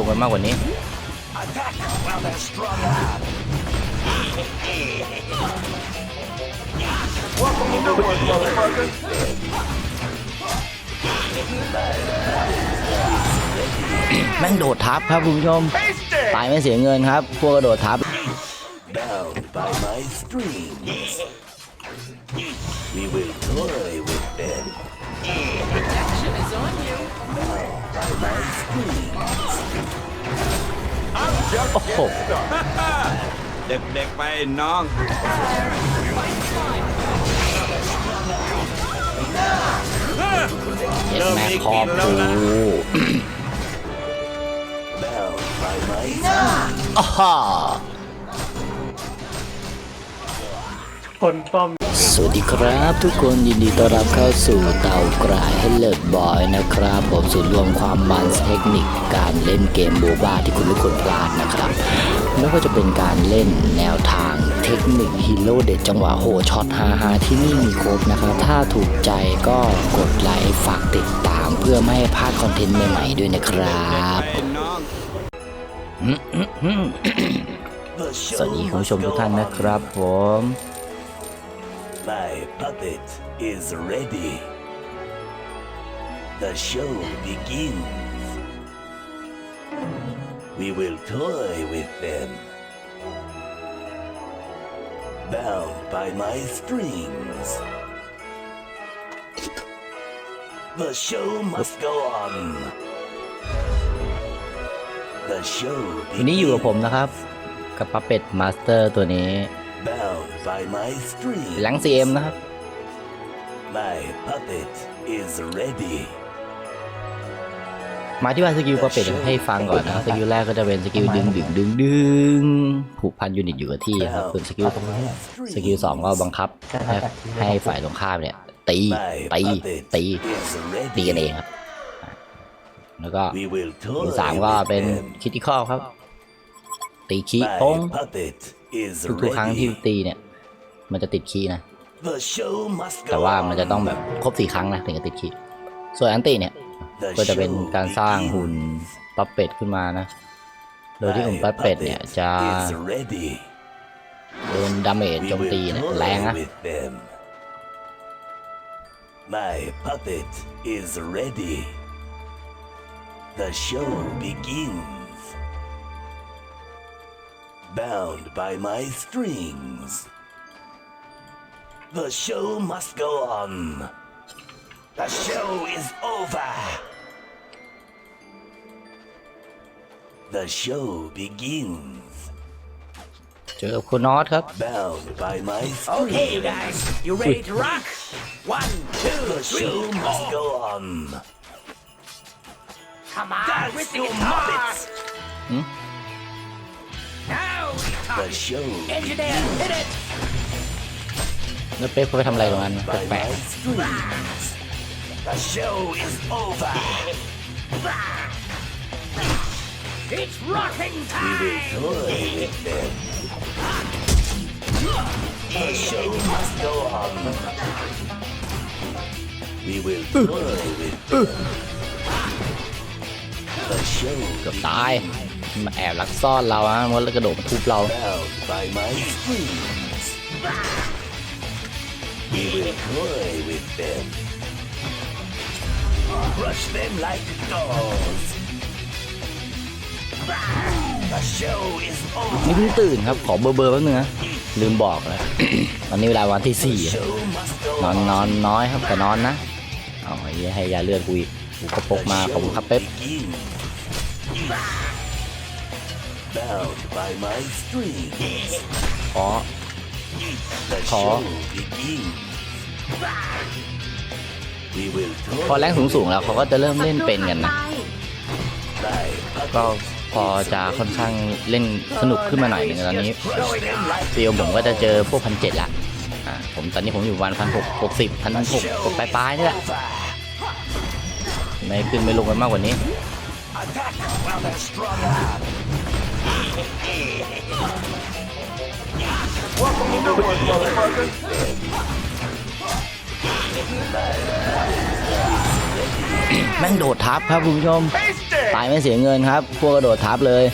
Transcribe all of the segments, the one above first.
ลงไปมากกว่านี้ แม่งโดดทับครับคุณผู้ชม ตายไม่เสียเงินครับ พวกกระโดดทับ We. โอ้โหเด็กๆไปน้องเจ็ดแม่คอปู Bound by my strings. อ้าฮ่าคนป้อมส วัสดีครับทุกคนยินดีต้อนรับเข้าสู่เตากรายให้เลิศบอยนะครับ ผมสูตรรวมความมันเทคนิคการเล่นเกมโบบ้าที่คุณไม่ควรพลาดนะครับไม่ว่าจะเป็นการเล่นแนวทางเทคนิคฮีโร่เด็ดจังหวะโหช็อตฮาฮาที่นี่มีครบนะครับ ถ้าถูกใจก็กดไลค์ฝากติดตามเพื่อไม่ให้พลาดคอนเทนต์ใหม่ๆด้วยนะครับสวัสดีคุณผู้ชมทุกท่านนะครับผม My puppet is ready. The show begins. We will toy with them. Bound by my strings. The show must go on. The show วันนี้อยู่กับผม begins. นะครับ กับป u ปเป็ดมาสเตอร์ตัวนี้ by my strings. หลัง CM นะครับ My puppet is ready. มาที่ว่าสกิลป u ปเป็ดให้ฟังก่อนนะครับสกิลแรกก็จะเป็นสกิลดึงดึงดึงดึงผูกพันยูนิตอยู่กับที่ครับส่วนสกิลสกิลสองก็บังคับ ให้ให้ฝ่ายตรงข้ามเนี่ย ตี My ตี puppet ตี is ตีกันเอง ready. ครับ แล้วก็ We will สกิล toy สามก็ with เป็น them. คิติคอลครับ ตีคีย์โป้ง My puppet is ทุกๆครั้งที่ ready. ตีเนี่ย มันจะติดคีย์นะ The show must แต่ go ว่ามันจะ on. ต้องแบบครบสี่ครั้งนะถึงจะติดคีย์ส่วนอันตีเนี่ย The ก็จะเป็น show การสร้างหุ่น begins. ปัปเป็ดขึ้นมานะ โดยที่หุ่น My ปัปเป็ดเนี่ย puppet จะ is ready. โดนดาเมจ We โจมตี will เนี่ยแรง toy นะ with them. My puppet is ready. The show begins. Bound by my strings. The show must go on. The show is over. The show begins. เจอคุณนอตครับ Bound by my Okay, you strings. guys, you ready to rock? One, two, The three, show must four. go on. Come on, Dance, with the you guitar. muppets. Now we The talk. show Engineer, hit it. แล้วเป๊ปเขาไปทำอะไรตรงนั้น by แปล my ก strings. The show is over. It's rocking We will time. toy with them. The show must go on. We will toy with them. The show ๆเกือบตายมาแอบลักซ่อนเราฮะมันแล้วกระโดดมาทุบเรา We will toy with them. Crush them like dolls. The show is นี่ over. เพิ่งตื่นครับ ขอเบอร์เบอร์แป๊บนึงนะลืมบอกแล้วตอนนี้เวลาวันที่สี่ The อะ show must go นอน on. นอนน้อยครับแต่นอนนะเอาไอ้เหี้ยให้ยาเลือดกูอีกกูก็พกมาขอบคุณครับเป๊ป begins. Bound by my strings. ขอ พอแรงสูงสูงๆแล้วเขาก็จะเริ่มเล่นเป็นกันนะ ก็พอจะค่อนข้างเล่นสนุกขึ้นมาหน่อยหนึงตอนนี้ crush them like ฟิลผมก็จะเจอพวกพันเจ็ดละอ่าผมตอนนี้ผมอยู่วันพันหกหกสิบพันหกหกปลายๆนี่แหละไม่ขึ้นไม่ลงกันมากกว่านี้ แม่งโดดทับครับคุณผู้ชม ตายไม่เสียเงินครับพวกกระโดดทับเลย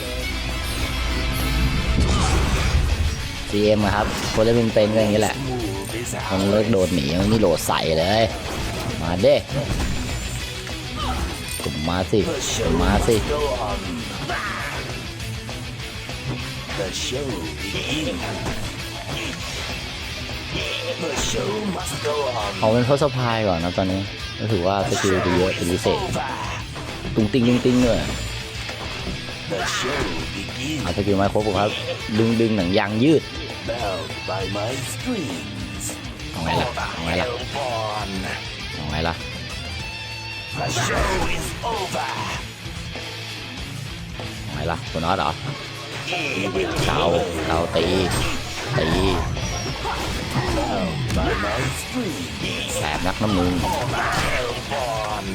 CM อะครับคนเล่นเป็นเป็นๆก็อย่างนี้แหละ Move is ต้อ out. งเลิกโดดหนีมันนี่โหลดใส่เลย มาเด้ก็มาสิก็ show มาสิ เอาเป็นทศพายก่อนนะตอนนี้ก็ถือว่าสกิลจะเยอะเป็นพิเศษตุ้งติ้งตุ้งติ้งเลยเอาสกิลมาครบครับ ดึงดึงหนังยางยืดเอาไงล่ะเอาไงล่ะเอาไงล่ะเอาไงล่ะคุณน็อตเหรอเตาเตาตีตี แสบนักน้ำมึง Hellborn.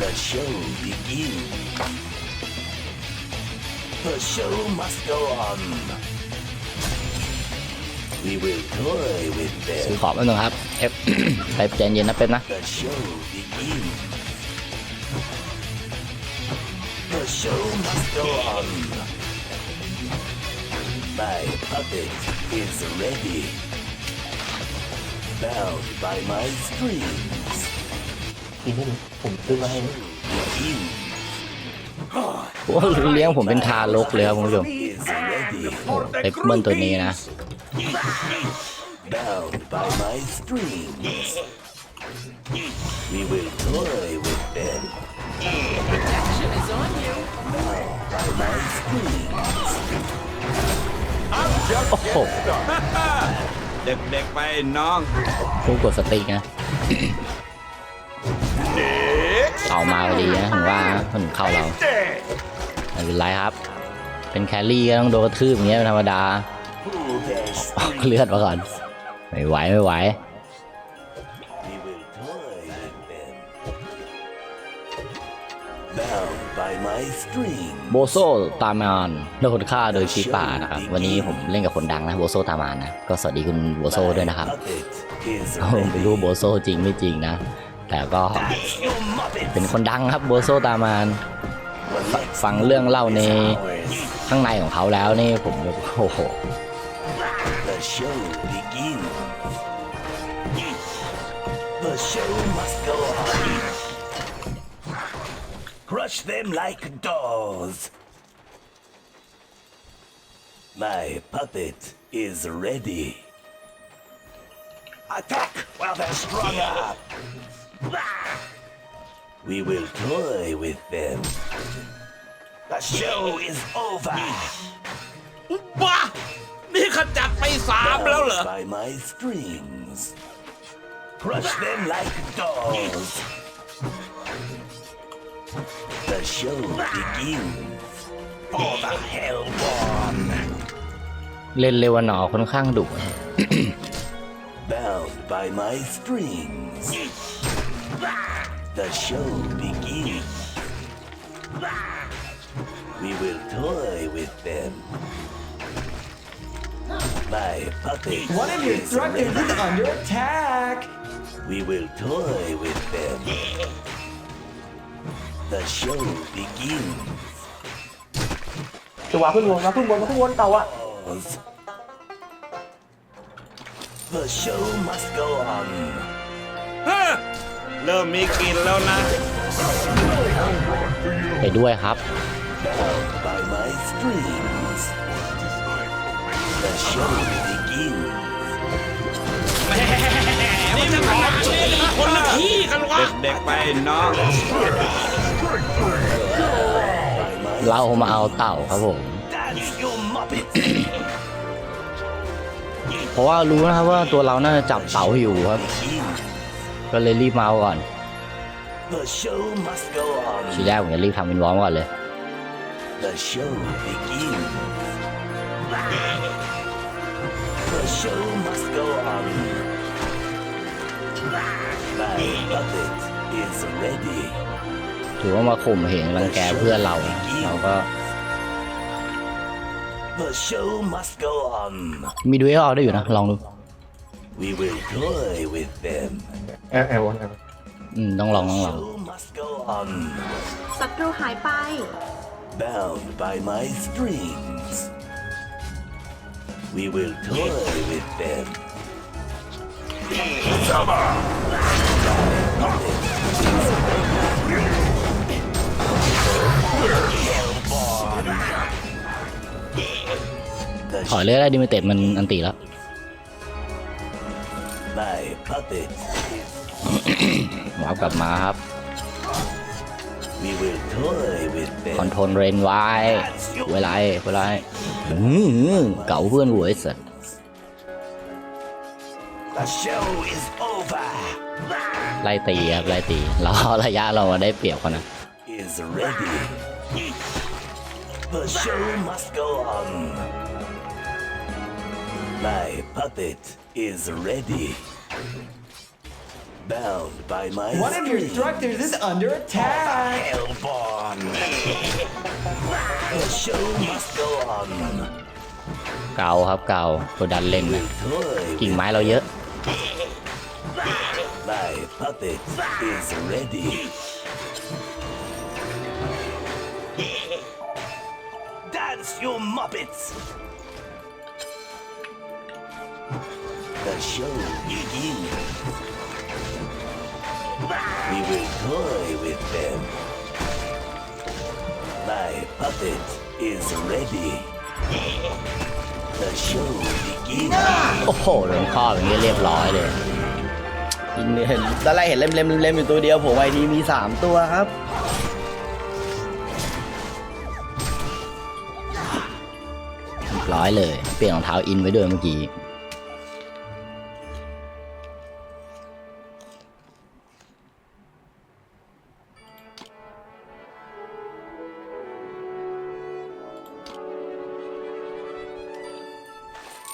The show begins. The show must go on. We will toy with ซื้อ them. ของแป๊บนึงครับเอฟไปใจเย็นนะเป๊ปนะ The show begins. The show must go on. My puppet is ready. Bound by my strings. ทีนี้ผมซื้อมาให้ Begins โอ้เลี้ยงผมเป็นทารกเลยครับคุณผู้ชม is ready. เป๊ปเบิ้ลตัวนี้นะ Bound by my strings. We will toy with them. Action is on you. By my strings. โอ้โหเด็กๆไปน้องผู้กดสติ๊กนะเอามาพอดีนะถึงว่าถึงเข้าเราไม่เป็นไรครับ เป็นแครี่ก็ต้องโดนกระทืบอย่างเงี้ยเป็นธรรมดา Pull their ออก strings. เลือดมาก่อนไม่ไหวไม่ไหว โบโซตามานโดนฆ่าโดยชีป่านะครับ วันนี้ผมเล่นกับคนดังนะโบโซตามานนะ ก็สวัสดีคุณโบโซด้วยนะครับ Puppet is ผมไม่รู้ ready. โบโซจริงไม่จริงนะ แต่ก็ You muppets. เป็นคนดังครับโบโซตามาน The next ฟังเรื่องเล่าใน is ours. ข้างในของเขาแล้วนี่ผมแบบโอ้โห Crush them like dolls. My puppet is ready. Attack while they're strung up. We will toy with them. The show is over. บ้า นี่ขจัดไปสามแล้วเหรอ By my strings. Crush them like dolls. The show begins. For the hellborn. เล่นเรวานอค่อนข้างดุนะ Bound by my strings. The show begins. We will toy with them. My puppet One of your is structures ready. is under attack! We will toy with them. The show begins. ตัวขึ้นวนมาขึ้นวนมาขึ้นวนเต่าอะ Pause. The show must go on. เริ่มมีกลิ่นแล้วนะ ไปด้วยครับ Bound by my strings. The show begins. นี่มันออกคนละที่กันวะเด็กๆไปน้อง By my เรามาเอาเต่าครับผม dance, you muppets. เพราะว่ารู้นะครับว่าตัวเราน่าจะจับเต่าอยู่ครับ Begins. ก็เลยรีบมาเอาก่อน The show must go ที on. แรกผมจะรีบทำเป็นวอร์มก่อนเลย The ถือว่ามาข่มเหงรังแกเพื่อนเรา เราก็ The show must go on. มีดูเอลได้อยู่นะ ลองดู We will toy with them. แอลแอลวนแอลอืมต้องลองต้องลอง Show must go on, ศัตรูหายไป bound by my strings. We will toy with them. The ถอยเลยได้ดิมิเต็ดมันอันตีแล้ว My puppet is วาร์ปกลับมาครับ We will toy with คอน them. โทรลเรนไว้เวลาเวลาอื้อหือเก่าเพื่อนหวยสัตว์ The show is over. ไล่ตีครับไล่ตีเราระยะเราได้เปรียบเขานะ Is ready. The show must go on. My puppet is ready. Bound by my One of your strings. structures is under attack. Hellborn. The show must go on. เก่าครับเก่าตัวดันเล่นนะ Toy กิ่ง with ไม้เราเยอะ My puppet is ready. Dance, you muppets! The show begins. We will toy with them. My puppet is ready. The show begins. โอ้โหโดนข้ออย่างนี้เรียบร้อยเลยเห็นตอนแรกเห็นเล็มเล็มเล็มอยู่ตัวเดียวผมไอทีมีสามตัวครับ เรียบร้อยเลย เปลี่ยนรองเท้าอินไว้ด้วยเมื่อกี้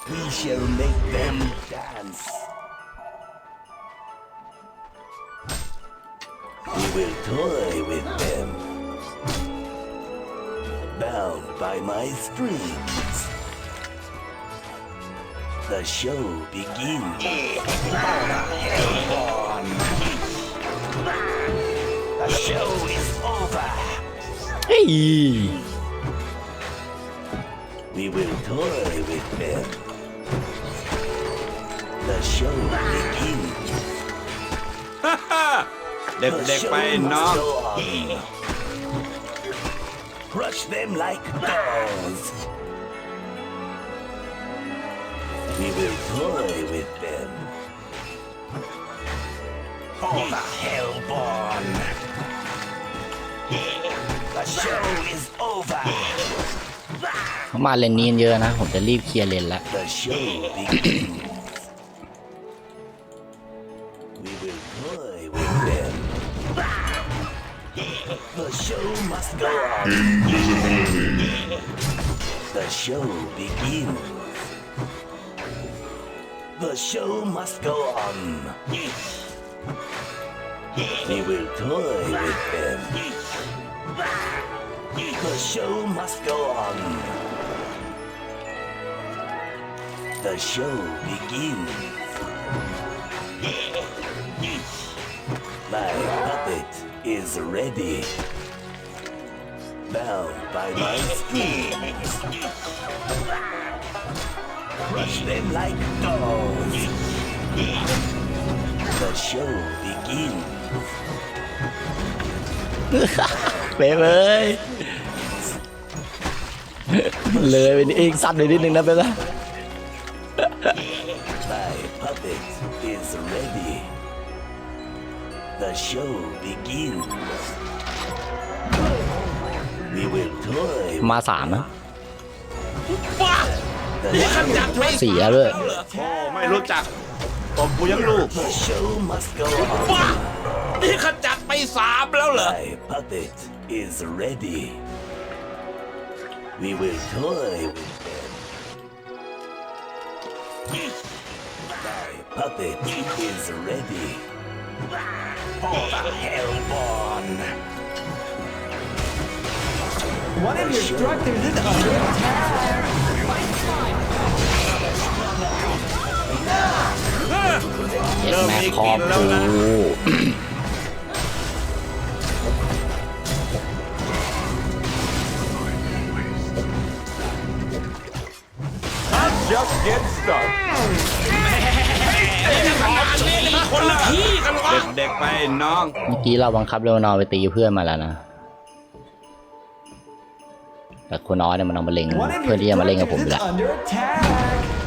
We shall make them dance. We will toy with them. Bound by my strings. The show begins. The show is over. Hey! We will toy with them. The show begins. เด็กๆไปน้อง Crush them like dolls. We will toy with them. For the hellborn. The show is over. เขามาเลนนี้กันเยอะนะ ผมจะรีบเคลียร์เลนแล้ว The show begins. Show must go on. The show begins. The show must go on. We will toy with them. The show must go on. The show begins. My puppet is ready. Bound by my strings. Crush them like dolls. The show begins. เป๊ะเลยเลยไปนิดเองสั้นไปนิดนึงนะเป๊ะนะ My puppet is ready. The show begins. We will toy มาสามนะบ้า the นี่ข show. จัดไปเสียด้วยแล้วเหรอโอ้ไม่รู้จักตบกูยังลูก The show must go บ้า on. นี่ขจัดไปสามแล้วเหรอ My puppet is ready. We will toy with them. My puppet is ready. For the hellborn. One of your instructors is a good เริ่มมีกินแล้วนะเด็กๆไปน้อง เมื่อกี้เราบังคับเรโอนอร์ไปตีเพื่อนมาแล้วนะ แต่คนน้อยเนี่ยมันเอามาเล็ง One of เพื่อ your ที่จะมาเล่นกับผมอยู่ structures แล้ว is under attack.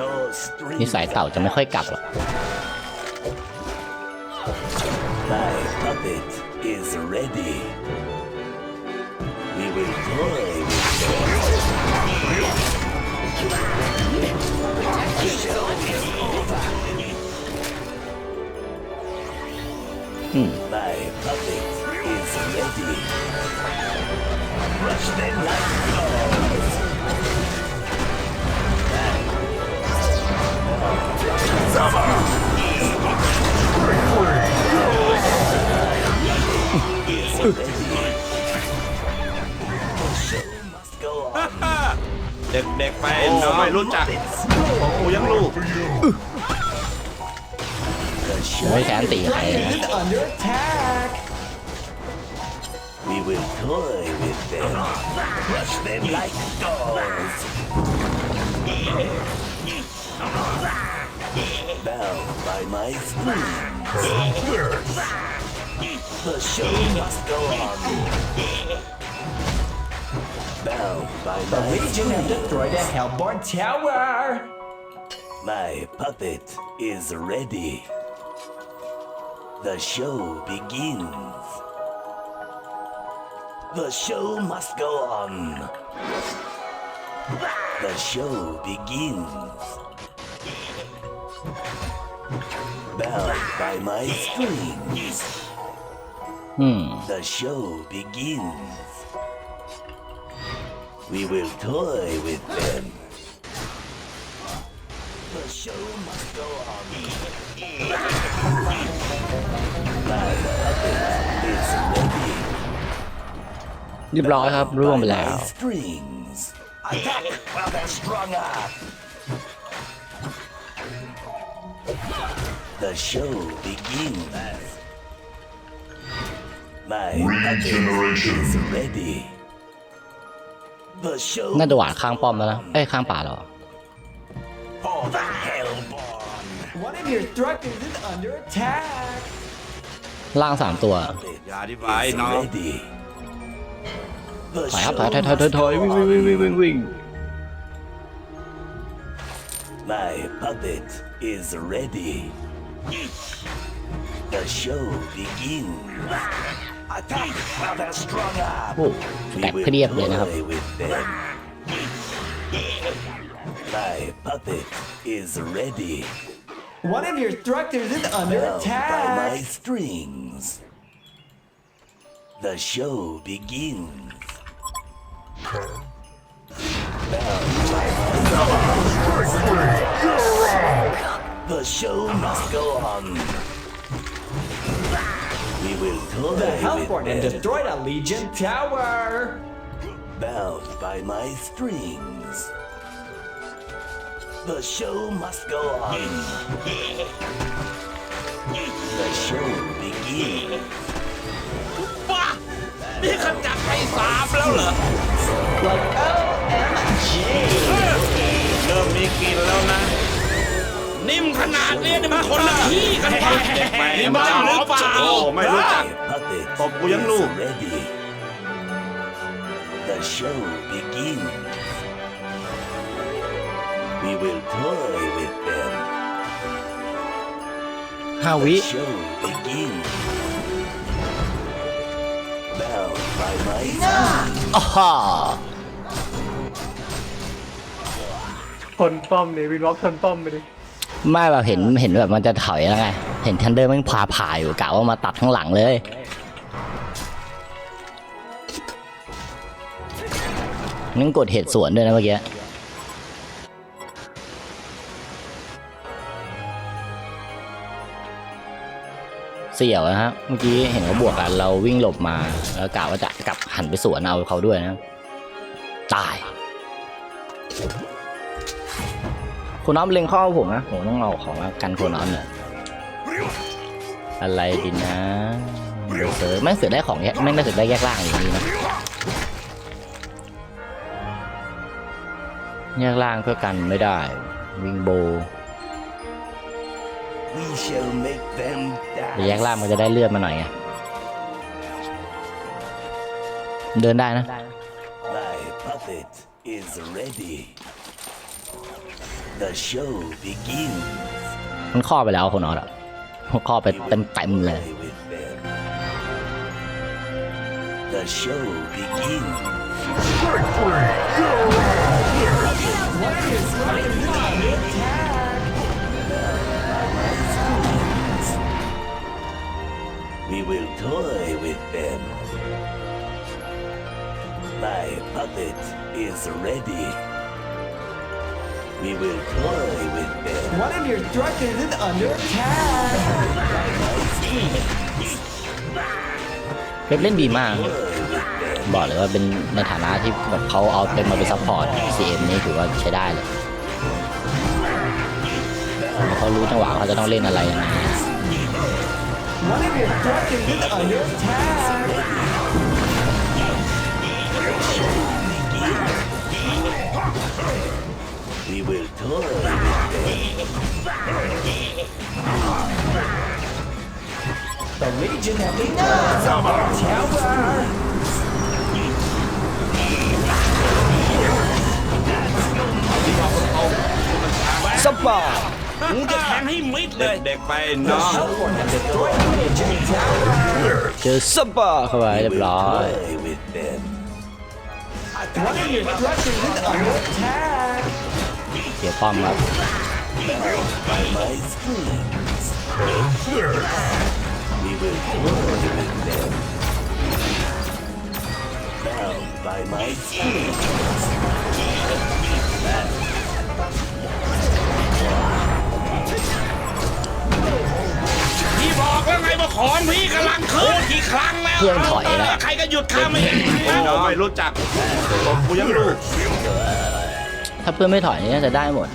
No strings นิสัยเต่าจะไม่ค่อยกลับหรอก My puppet is ready. We will toy with them. My puppet is ready. Rush them like dogs. Is ready. The show must go on. เด็กๆไปน้องไม่รู้จักผมกูยังลูก The ไม่ show แค้นตีใครนะ Is under attack. We will toy with them, crush them like dolls. Bound by my strings. The show must go on. Bound by The my Legion have strings. destroyed the Hellborn Tower. My puppet is ready. The show begins. The show must go on. The show begins. Bound by my strings. อืม hmm. The show begins. We will toy with them. The show must go on. เรียบร้อยครับร่วงไป By แล้ว my strings. Attack while they're strung up. The show begins. My puppet is ready. The show น่าจะหวานข้างป้อมแล้วนะเอ้ยข้างป่าแล้ว for the hellborn. One of your structures is under attack. ล่างสามตัวอย่าอธิบาย Is น้อง ready. The ถอยครับ show ถอยถอยถอยถอยถอย must วิ่ง go วิ่ง on. วิ่งวิ่งวิ่ง My puppet is ready. The show begins. Attack while they're strung up. โอ้แตกเรียบเลยนะครับ toy with them. My puppet is ready. One of your structures is under Bound by my strings. The show begins. Bound by The show must go on. We will toy The Hellborn them. destroyed a Legion Tower. bound by my strings. The show must go on. The show begins. บ้านี่ขจัดไปสามแล้วเหรอ Like OMG. เริ่มมีกลินแล้วนะ นิ่มขนาดนี้นี่มันคนละที่กันวะเด็กไปนี่บ้าหรือเปล่าโอ้ไม่รู้จัก My puppet Tộc của dân is luôn. ready. The show begins. We will toy with them. ห้าวิ The show begins. Bound by my อ้าฮ่าทนป้อมเนี่ยวินวอล์กทนป้อมไปดิไม่แบบเห็นเห็นแบบมันจะถอยแล้วไง เห็นทันเดอร์แมันพาผ่าอยู่กะว่ามาตัดข้างหลังเลย นั่งกดเหตุสวนด้วยนะเมื่อกี้ เสี่ยวนะฮะเมื่อกี้เห็นเขาบวกกันเราวิ่งหลบมาแล้วกะว่าจะกลับหันไปสวนเอาเขาด้วยนะตายคุณน้อมเล็งข้าผมนะผมต้องเอาของกันคุณน้อมเนี่ยอะไรดีนะเดี๋ยวเซิร์ฟแม่งเสือได้ของแยกแม่งได้เสือได้แยกล่างอย่างนี้นะแยกล่างเพื่อกันไม่ได้ วิงโบ We shall make them เดี๋ยวแยก die. ล่างมันจะได้เลือดมาหน่อยไงเดินได้นะ My puppet is ready. The show begins. มันข้อไปแล้วคนออสอะมันข้อไปเต็มเต็มๆเลย Play with them. The show begins. We will toy with them. My puppet is ready. We will toy with them. One of your structures is under attack. เว็บเล่นดีมาก บอกเลยว่าเป็นในฐานะที่แบบเขาเอาเต็มมาเป็นซัพพอร์ต CM นี่ถือว่าใช้ได้เลยเขารู้จังหวะเขาจะต้องเล่นอะไรยังไง One of your structures is under attack. We will toy with them. The Legion have begun on our tower. สปาร์ มึงจะแทงให้มิดเลย เด็กๆไปน้อง Hellborn have destroyed the Legion tower. เจอสปาเข้าไปเรียบร้อย Toy with them. One of your structures is under attack. เสียป้อมครับ พี่บอกแล้วไงว่าของพี่กำลังขึ้นกี่ครั้งแล้วเครื่องถอยแล้ว ใครก็หยุดข้าไม่เห็นน้องไม่รู้จักผมกูยังรู้ถ้าเพื่อนไม่ถอยนี่น่าจะได้หมด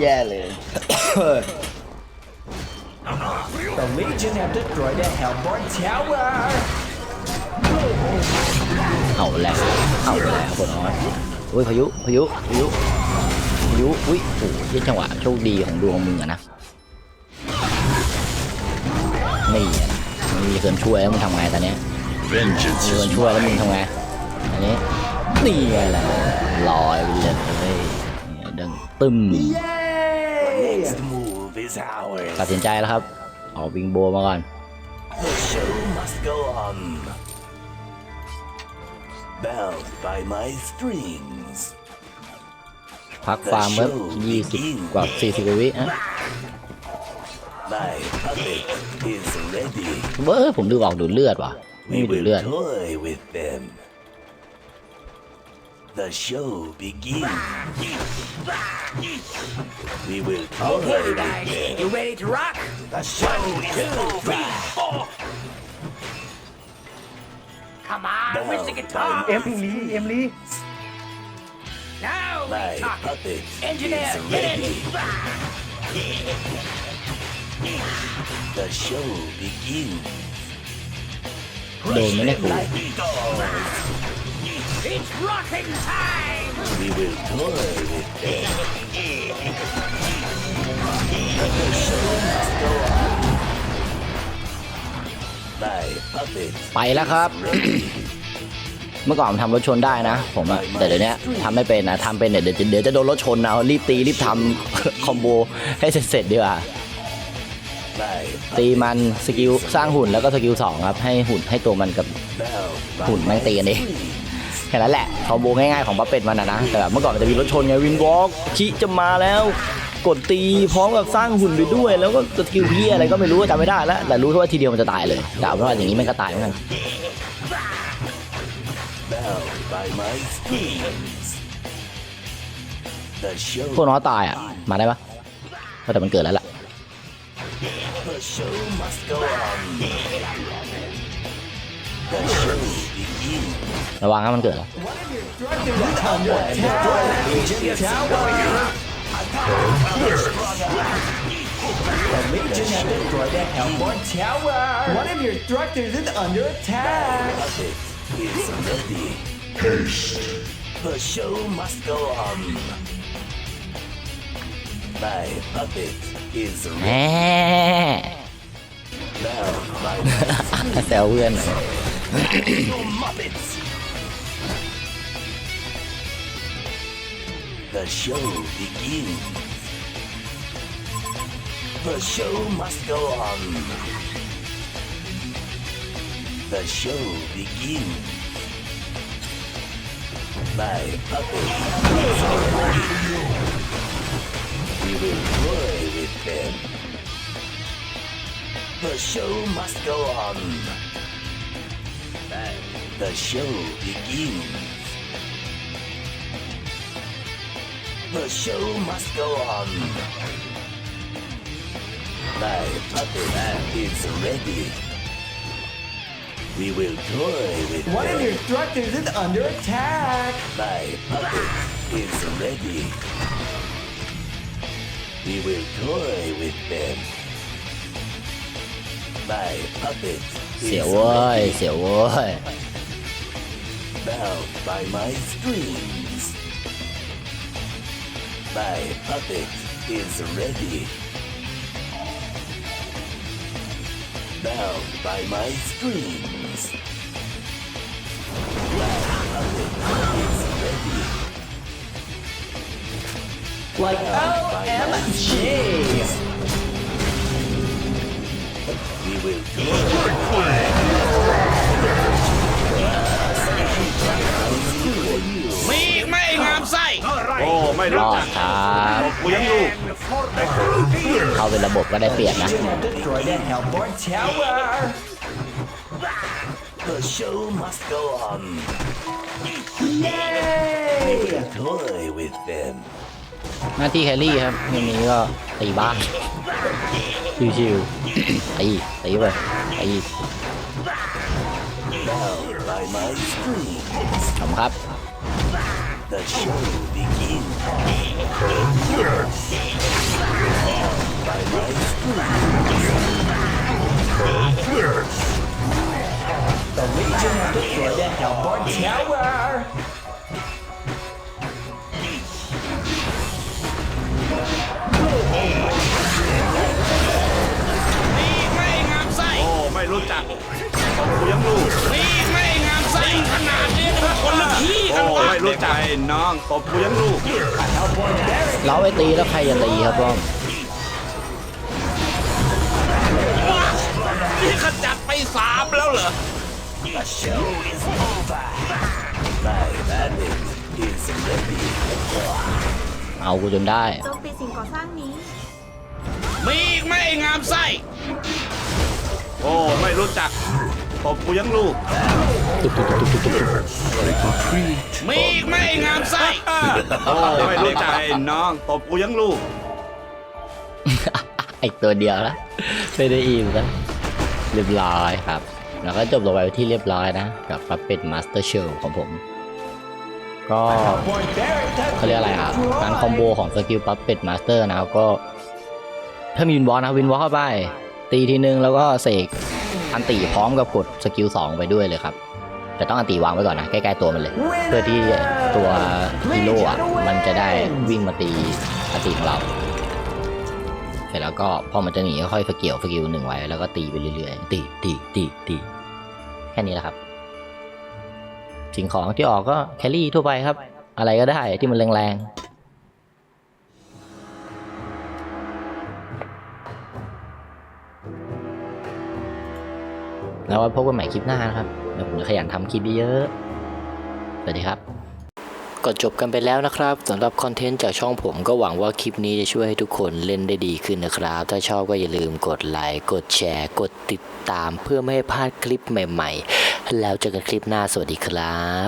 แย่เลย The Legion have destroyed the Hellborn tower. เอาแล้วเอาแล้วคนน้อย อุ้ยพายุพายุพายุพายุอุ้ยโอ้โหที่จังหวะโชคดีของดวงมึงอะนะนี่อะมันมีคนช่วยแล้วมึงทำไงตอนเนี้ยมีคนช่วยแล้วมึงทำไงอันนี้นี่ไงล่ะลอยไปเลยเนี่ยดังตึม Next move is ours. ตัดสินใจแล้วครับ เอาวิงโบมาก่อน Bound by my strings. พักฟาร์มเมื่อ20 กว่า 40กว่าวินะ My puppet is ready. เว้ยผมดูออกดูดเลือดว่ะไม่ We มีดูด will เลือด toy with them. The show begins. We will toy with them. You ready to rock? The show is over. Come on, where's the Bound guitar? เอ็มลีเอ็มลี Now My we talk. puppet Engineer, is get ready. in. The show begins. โดนไหมเนี่ยกู Like dogs. It's rocking time! We will toy with them. The show must go on. My puppet ไปแล้วครับ เมื่อก่อนผมทำรถชนได้นะ ผมอะแต่เดี๋ยวนี้ทำไม่เป็นนะทำเป็นเนี่ยเดี๋ยวจะเดี๋ยวจะโดนรถชนเอารีบตีรีบทำคอมโบให้เสร็จๆดีกว่า My ตีมันสกิลสร้างหุ่นแล้วก็สกิลสองครับ ให้หุ่นให้ตัวมันกับ bound by หุ่นแม่งตีกันเองแค่นั้นแหละคอมโบง่ายๆของปั๊บเป็ดมันนะนะแต่แบบเมื่อก่อนมันจะมีรถชนไงวินวอล์กคิจะมาแล้ว กดตีพร้อมกับสร้างหุ่นไปด้วย แล้วก็สกิลพี่อะไรก็ไม่รู้จำไม่ได้แล้วแต่รู้แค่ว่าทีเดียวมันจะตายเลยแต่เอาเป็นว่าอย่างนี้มันก็ตายเหมือนกัน bound by my strings. The show พวกน้องตายอะ มาได้ปะแต่มันเกิดแล้วล่ะ The show must go on. The show begins. ระวังถ้ามันเกิดแล้ว The Legion tower. The Legion has destroyed the Hellborn Tower. One of your structures is under attack. Puppet is ready. Haste. The show must go on. My puppet is แห ready ม now. My แซวเพื่อนหน่อย no Muppets. The show begins. The show must go on. The show begins. My puppet is. We will toy with them. The show must go on. The show begins. The show must go on. My puppet man is ready. We will toy with One of your instructors is under attack. My puppet is ready. We will toy with them. My puppet is 写 ready. 我，写我。bound by my scream. My puppet is ready. Bound by my strings. My puppet is ready. Like OMG. We will do มี รรู้อจัดกครับ กูยังลูกเข้าเป็นระบบก็ได้เปรียบนะ Legion has destroyed the Hellborn Tower. The show must go on. Yay! Toy with them. หน้าที่แครี่ครับวันนี้ก็ตีบ้านชิวๆตีตีไปตี Bound by my strings. ขอบคุณครับ The show begins. By my The Legion has destroyed the Hellborn Tower. รู้จักน้องตบกูยังลูก Hellborn Barracks เราไปตีแล้วใครจะตีครับป้อมนี่ขจัดไปสามแล้วเหรอ The show is over. My bandit is ready. เอากูจนได้โจมตีสิ่งก่อสร้างนี้ มีอีกไหม่งามไส้ โอ้ ไม่รู้จัก ตบกูยังลูก มีอีกไหม่งามไส้โอ้ไม่รู้จักน้องตบกูยังลูก อีกตัวเดียวละไม่ได้อิ่มนะเรียบร้อยครับ แล้วก็จบลงไปที่เรียบร้อยนะ กับปั๊บเป็ดมาสเตอร์เชลของผม ก็ Hellborn Barracks has เขาเรียกอะไรอะการคอมโบของสกิลปั๊บเป็ดมาสเตอร์นะครับก็ ถ้ามีวินวอลนะวินวอลเข้าไป ตีทีนึงแล้วก็เสก อันตีพร้อมกับกดสกิล2ไปด้วยเลยครับ แต่ต้องอันตีวางไว้ก่อนนะใกล้ๆตัวมันเลย เพื่อที่ตัวฮีโร่อะมันจะได้วิ่งมาตีอันตีของเรา เสร็จแล้วก็พอมันจะหนีก็ค่อยสกิลสกิลหนึ่งไว้แล้วก็ตีไปเรื่อยๆตีตีตีตีแค่นี้แหละครับ สิ่งของที่ออกก็แคลรี่ทั่วไปครับ อะไรก็ได้ที่มันแรงๆ แล้วพบกันใหม่คลิปหน้านะครับเดี๋ยวผมจะขยันทำคลิปเยอะสวัสดีครับก็จบกันไปแล้วนะครับสำหรับคอนเทนต์จากช่องผมก็หวังว่าคลิปนี้จะช่วยให้ทุกคนเล่นได้ดีขึ้นนะครับ ถ้าชอบก็อย่าลืมกดไลค์กดแชร์ กดติดตามเพื่อไม่ให้พลาดคลิปใหม่ ๆ แล้วเจอกันคลิปหน้าสวัสดีครับ